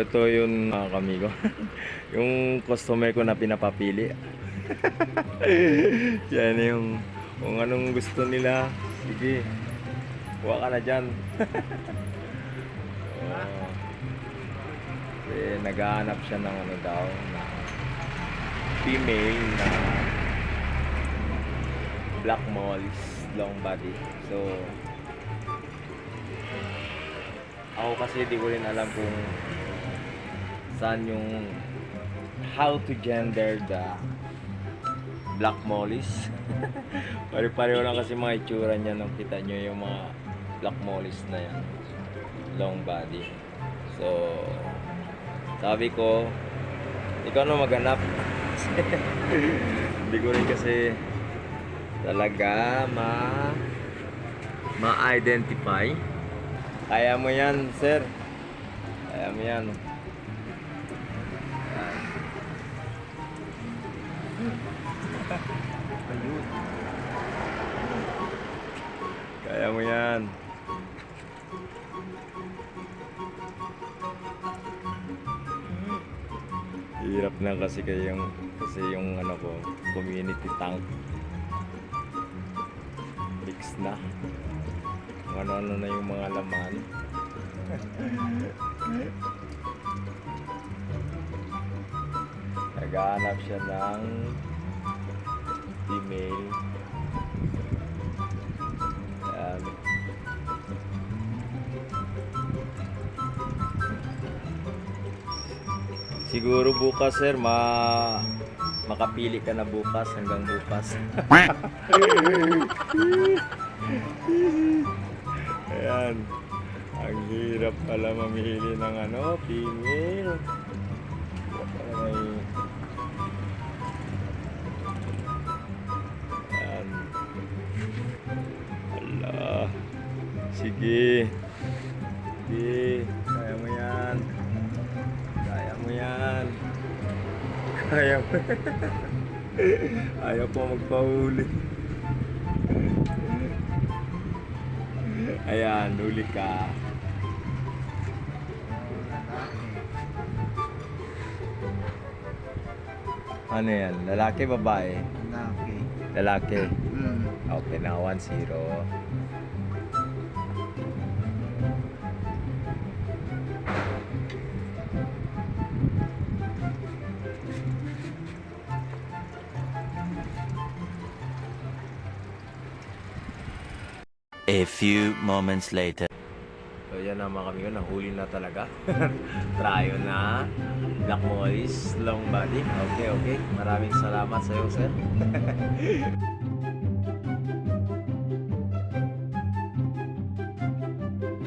ito yun mga kamigo. yung customer ko na pinapapili. Yan yung kung anong gusto nila. Sige. Kuha ka na dyan. oh. Eh, naghahanap siya ng ano daw na female na black mollies long body. So ako kasi di ko rin alam kung saan yung how to gender the black mollies. Pare-pareho lang kasi mga itsura niya nung kita nyo yung mga black mollies na yan. Long body. So, sabi ko, ikaw na maghanap. Hindi ko rin kasi talaga ma ma-identify. Kaya mo yan, sir. Kaya mo. Yan. Kaya mo yan. Hirap na kasi kayong kasi yung ano ko, community tank. Mix na. Ano-ano na yung mga laman. Naghahanap siya ng female. Ayan. Siguro bukas sir, ma makapili ka na bukas hanggang bukas. Ayan. Ang hirap pala mamili ng ano, female. Sige. Sige. Kaya mo yan. Kaya mo yan. Kaya mo. Ayaw po magpahuli. Ayan, huli ka. Ano yan? Lalaki, babae? Laki. Lalaki. Hmm. Okay na, 1-0. A few moments later. So yan na mga kamigo, nahuli na talaga. Tryo na. Black Mollies, long body. Okay, okay. Maraming salamat sa iyo, sir.